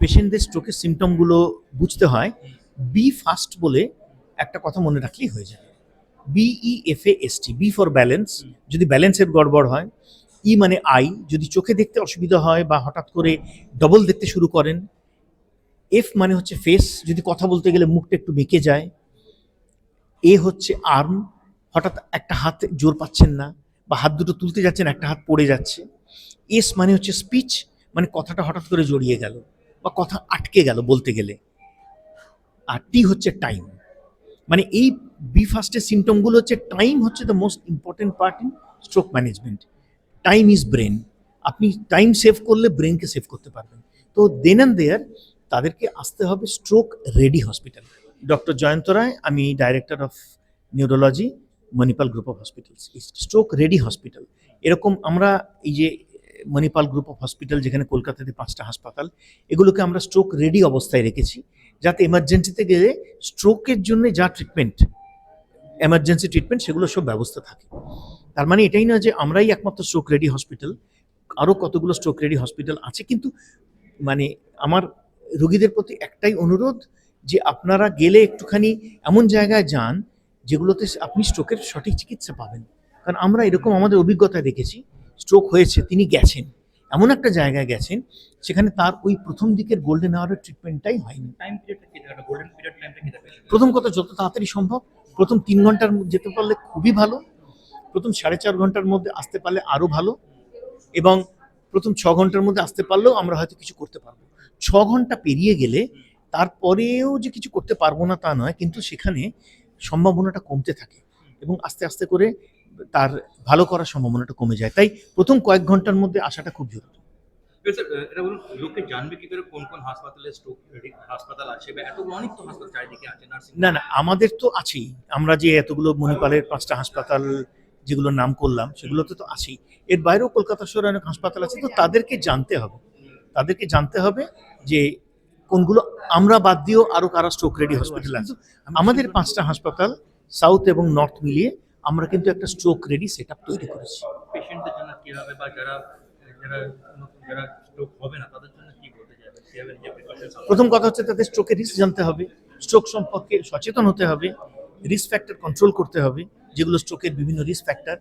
পেশেন্টদের স্ট্রোকের সিমটমগুলো বুঝতে হয়। বি ফাস্ট বলে একটা কথা মনে রাখলেই হয়ে যাবে B E F A S T B for balance যদি ব্যালেন্সের গড়বড় হয় ই মানে আই যদি চোখে দেখতে অসুবিধা হয় বা হঠাৎ করে ডবল দেখতে শুরু করেন এফ মানে হচ্ছে ফেস যদি কথা বলতে গেলে মুখটা একটু বেঁকে যায় এ হচ্ছে আর্ম হঠাৎ একটা হাত জোর পাচ্ছেন না বা হাত দুটো তুলতে যাচ্ছেন, একটা হাত পড়ে যাচ্ছে এস মানে হচ্ছে স্পিচ মানে কথাটা হঠাৎ করে জড়িয়ে গেল। বা কথা আটকে গেল বলতে গেলে। আর টি হচ্ছে টাইম মানে এই বি ফার্স্টের সিমটমগুলো হচ্ছে টাইম হচ্ছে the most important part in stroke management time is brain আপনি টাইম সেভ করলে ব্রেনকে সেভ করতে পারবেন। তো দেন অ্যান্ড দেয়ার তাদেরকে আসতে হবে stroke ready hospital doctor Jayanta Roy, আমি director of neurology Manipal group of hospitals stroke ready hospital এরকম আমরা এই যে মণিপাল গ্রুপ অফ হসপিটাল যেখানে কলকাতাতে পাঁচটা হাসপাতাল, এগুলোকে আমরা স্ট্রোক রেডি অবস্থায় রেখেছি, যাতে এমার্জেন্সিতে গেলে স্ট্রোকের জন্য যা ট্রিটমেন্ট এমার্জেন্সি ট্রিটমেন্ট সেগুলো সব ব্যবস্থা থাকে। তার মানে এটাই না যে আমরাই একমাত্র স্ট্রোক রেডি হসপিটাল আরও কতগুলো স্ট্রোক রেডি হসপিটাল আছে, কিন্তু মানে আমার রোগীদের প্রতি একটাই অনুরোধ যে আপনারা গেলে একটুখানি এমন জায়গায় যান যেগুলোতে আপনি স্ট্রোকের সঠিক চিকিৎসা পাবেন। কারণ আমরা এরকম আমাদের অভিজ্ঞতা দেখেছি স্ট্রোক হয়েছে তিনি গেছেন। এমন একটা জায়গায় গেছেন সেখানে তার ওই প্রথম দিকের গোল্ডেন আওয়ারের ট্রিটমেন্টটাই হয়নি। টাইম পিরিয়ডটা গোল্ডেন পিরিয়ড টাইমটা প্রথম কথা যত তাড়াতাড়ি সম্ভব প্রথম তিন ঘণ্টার যেতে পারলে খুবই ভালো প্রথম সাড়ে চার ঘণ্টার মধ্যে আসতে পারলে আরও ভালো এবং প্রথম ছ ঘণ্টার মধ্যে আসতে পারলেও আমরা হয়তো কিছু করতে পারব। ছ ঘণ্টা পেরিয়ে গেলে তারপরেও যে কিছু করতে পারব না তা নয় কিন্তু সেখানে সম্ভাবনাটা কমতে থাকে এবং আস্তে আস্তে করে তার ভালো করার সম্ভাবনাটা কমে যায়। তাই প্রথম কয়েক ঘণ্টার মধ্যে আসাটা খুব জরুরি। এটা বলুন লোকে জানবে কি করে কোন কোন হাসপাতালে স্ট্রোক হাসপাতাল আছে বা এতগুলো অনেক তো হাসপাতাল চারিদিকে আছে না না আমাদের তো আছেই। আমরা যে এতগুলো মণিপালের পাঁচটা হাসপাতাল যেগুলোর নাম করলাম সেগুলোতে তো আছেই। এর বাইরেও কলকাতা শহরে অনেক হাসপাতাল আছে তো তাদেরকে জানতে হবে। তাদেরকে জানতে হবে যে কোনগুলো আমরা বাদ দিয়েও আরও কারা স্ট্রোক রেডি হসপিটাল আছে। আমাদের পাঁচটা হাসপাতাল সাউথ এবং নর্থ মিলিয়ে আমরা কিন্তু একটা স্ট্রোক রেডি সেট আপ তৈরি করেছি। পেশেন্টদের জন্য বা যারা যারা যারা স্ট্রোক হবে না তাদের জন্য কি বলতে যাবে কীভাবে নিজের প্রিকশনস প্রথম কথা হচ্ছে তাদের স্ট্রোকের রিস্ক জানতে হবে। স্ট্রোক সম্পর্কে সচেতন হতে হবে রিস্ক ফ্যাক্টর কন্ট্রোল করতে হবে যেগুলো স্ট্রোকের বিভিন্ন রিস্ক ফ্যাক্টর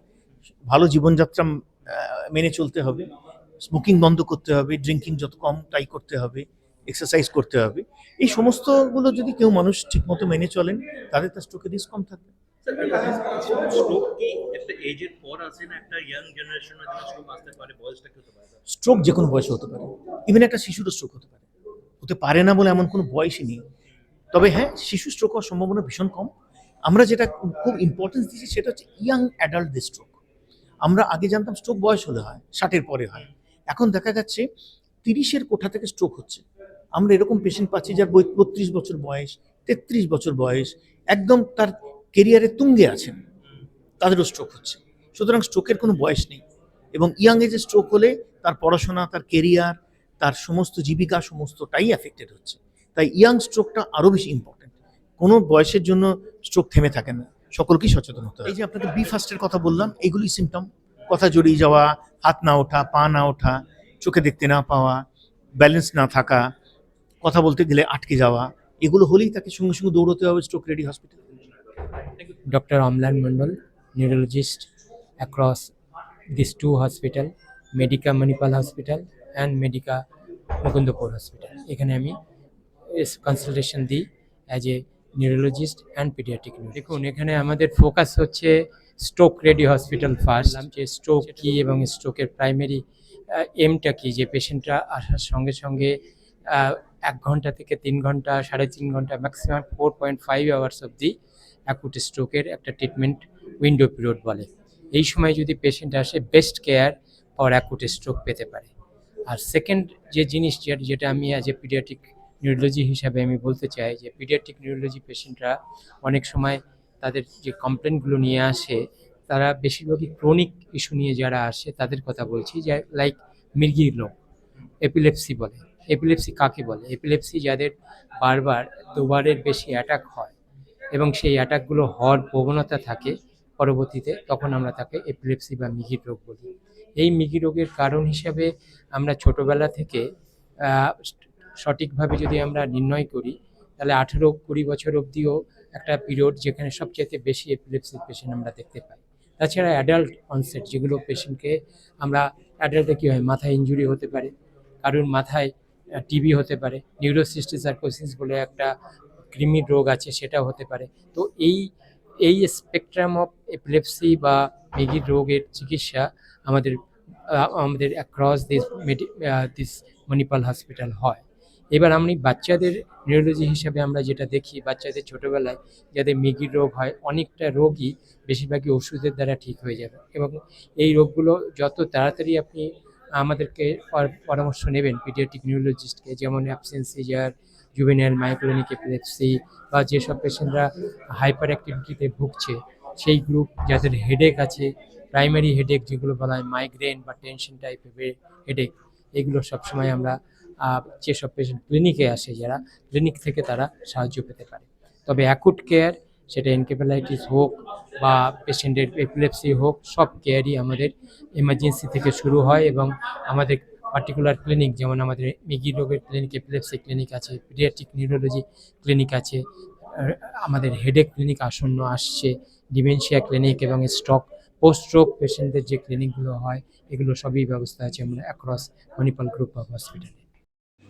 ভালো জীবনযাত্রা মেনে চলতে হবে স্মোকিং বন্ধ করতে হবে ড্রিঙ্কিং যত কম তাই করতে হবে এক্সারসাইজ করতে হবে। এই সমস্তগুলো যদি কেউ মানুষ ঠিকমতো মেনে চলেন তাদের তার স্ট্রোকের রিস্ক কম থাকবে। স্ট্রোক যে কোনো বয়সে হতে পারে। ইভেন একটা শিশুরও স্ট্রোক হতে পারে। হতে পারে না বলে এমন কোনো বয়সই নেই। তবে হ্যাঁ শিশু স্ট্রোক হওয়ার সম্ভাবনা ভীষণ কম। আমরা যেটা খুব ইম্পর্টেন্স দিচ্ছি সেটা হচ্ছে ইয়াং অ্যাডাল্টদের স্ট্রোক আমরা আগে জানতাম স্ট্রোক বয়স হলে হয়, ষাটের পরে হয়। এখন দেখা যাচ্ছে তিরিশের কোঠা থেকে স্ট্রোক হচ্ছে। আমরা এরকম পেশেন্ট পাচ্ছি যার বত্রিশ বছর বয়স, তেত্রিশ বছর বয়স। একদম তার কেরিয়ারে তুঙ্গে আছেন, তাদেরও স্ট্রোক হচ্ছে। সুতরাং স্ট্রোকের কোনো বয়স নেই। এবং ইয়াং এজে স্ট্রোক হলে তার পড়াশোনা, তার কেরিয়ার তার সমস্ত জীবিকা সমস্তটাই অ্যাফেক্টেড হচ্ছে। তাই ইয়াং স্ট্রোকটা আরও বেশি ইম্পর্টেন্ট কোনো বয়সের জন্য স্ট্রোক থেমে থাকে না। সকলকেই সচেতন হতে হবে। এই যে আপনাকে বি ফার্স্টের কথা বললাম এগুলি সিমটম কথা জড়িয়ে যাওয়া, হাত না ওঠা, পা না ওঠা, চোখে দেখতে না পাওয়া ব্যালেন্স না থাকা, কথা বলতে গেলে আটকে যাওয়া, এগুলো হলেই তাকে সঙ্গে সঙ্গে দৌড়তে হবে stroke ready hospital Dr. Amlan Mandal, neurologist across these two hospital, Medica Manipal Hospital and Medica Mukundapur hospital এখানে আমি কনসালটেশন দিই as a neurologist and paediatric দেখুন এখানে আমাদের ফোকাস হচ্ছে স্ট্রোক রেডি হসপিটাল ফার্স্ট যে স্ট্রোক কী এবং স্ট্রোকের প্রাইমারি এমটা কী? যে পেশেন্টরা আসার সঙ্গে সঙ্গে এক ঘণ্টা থেকে তিন ঘণ্টা সাড়ে তিন ঘণ্টা maximum four point five hours অবধি অ্যাকুট স্ট্রোকের একটা ট্রিটমেন্ট উইন্ডো পিরিয়ড বলে। এই সময় যদি পেশেন্ট আসে best care for acute stroke পেতে পারে। আর সেকেন্ড যে জিনিস যেটা- আমি অ্যাজ এ পিডিয়াট্রিক নিউরোলজি হিসাবে আমি বলতে চাই যে পিডিয়াট্রিক নিউরোলজি পেশেন্টরা অনেক সময় তাদের যে কমপ্লেনগুলো নিয়ে আসে, তারা বেশিরভাগই ক্রনিক ইস্যু নিয়ে যারা আসে, তাদের কথা বলছি যে লাইক মির্গির লোক এপিলেপসি বলে। এপিলেপসি কাকে বলে? এপিলেপসি যাদের বারবার দুবারের বেশি অ্যাটাক হয় এবং সেই অ্যাটাকগুলো হওয়ার প্রবণতা থাকে পরবর্তীতে, তখন আমরা তাকে এপিলেপসি বা মিগির রোগ বলি। এই মিগি রোগের কারণ হিসাবে আমরা ছোটবেলা থেকে সঠিকভাবে যদি আমরা নির্ণয় করি, তাহলে আঠেরো কুড়ি বছর অবধিও একটা পিরিয়ড যেখানে সবচেয়ে বেশি এপিলেপসির পেশেন্ট আমরা দেখতে পাই। তাছাড়া অ্যাডাল্ট অনসেট যেগুলো পেশেন্টকে আমরা অ্যাডাল্টে কী হয়, মাথায় ইঞ্জুরি হতে পারে, কারোর মাথায় টিবি হতে পারে নিউরোসিস্টিসার্কোসিস বলে একটা কৃমির রোগ আছে, সেটাও হতে পারে। তো এই এই স্পেকট্রাম অফ এপিলেপসি বা মেগির রোগের চিকিৎসা আমাদের আমাদের across this this Manipal hospital হয়। এবার আমি বাচ্চাদের নিউরোলজি হিসাবে আমরা যেটা দেখি, বাচ্চাদের ছোটোবেলায় যাদের মেগির রোগ হয়, অনেকটা রোগই বেশিরভাগই ওষুধের দ্বারা ঠিক হয়ে যাবে। এবং এই রোগগুলো যত তাড়াতাড়ি আপনি আমাদেরকে পরামর্শ নেবেন পিডিয়াট্রিক নিউরোলজিস্টকে যেমন অ্যাবসেন্সিজার জুভেনাইল মাইক্রোনিক এপিলেপসি বা যেসব পেশেন্টরা হাইপার অ্যাক্টিভিটিতে ভুগছে, সেই গ্রুপ যাদের হেডেক আছে প্রাইমারি হেডেক যেগুলো বলা হয় মাইগ্রেন বা টেনশন টাইপের হেডেক এগুলো সবসময় আমরা যেসব পেশেন্ট ক্লিনিকে আসে যারা ক্লিনিক থেকে তারা সাহায্য পেতে পারে। তবে অ্যাকুট কেয়ার সেটা এনকেফেলাইটিস হোক বা পেশেন্টের এপিলেপসি হোক, সব কেয়ারই আমাদের এমার্জেন্সি থেকে শুরু হয় এবং আমাদের পার্টিকুলার ক্লিনিক যেমন আমাদের মিগি রোগের ক্লিনিক এপিলেপসি ক্লিনিক আছে পিডিয়াট্রিক নিউরোলজি ক্লিনিক আছে আমাদের হেডেক ক্লিনিক আসন্ন আসছে ডিমেনশিয়া ক্লিনিক এবং স্ট্রোক পোস্ট স্ট্রোক পেশেন্টদের যে ক্লিনিকগুলো হয় এগুলো সবই ব্যবস্থা আছে আমরা অ্যাক্রস মণিপাল গ্রুপ অফ হসপিটালে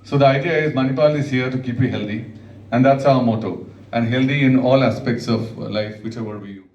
So the idea is Manipal is here to keep you healthy, and that's our motto. And healthy in all aspects of life, whichever we you.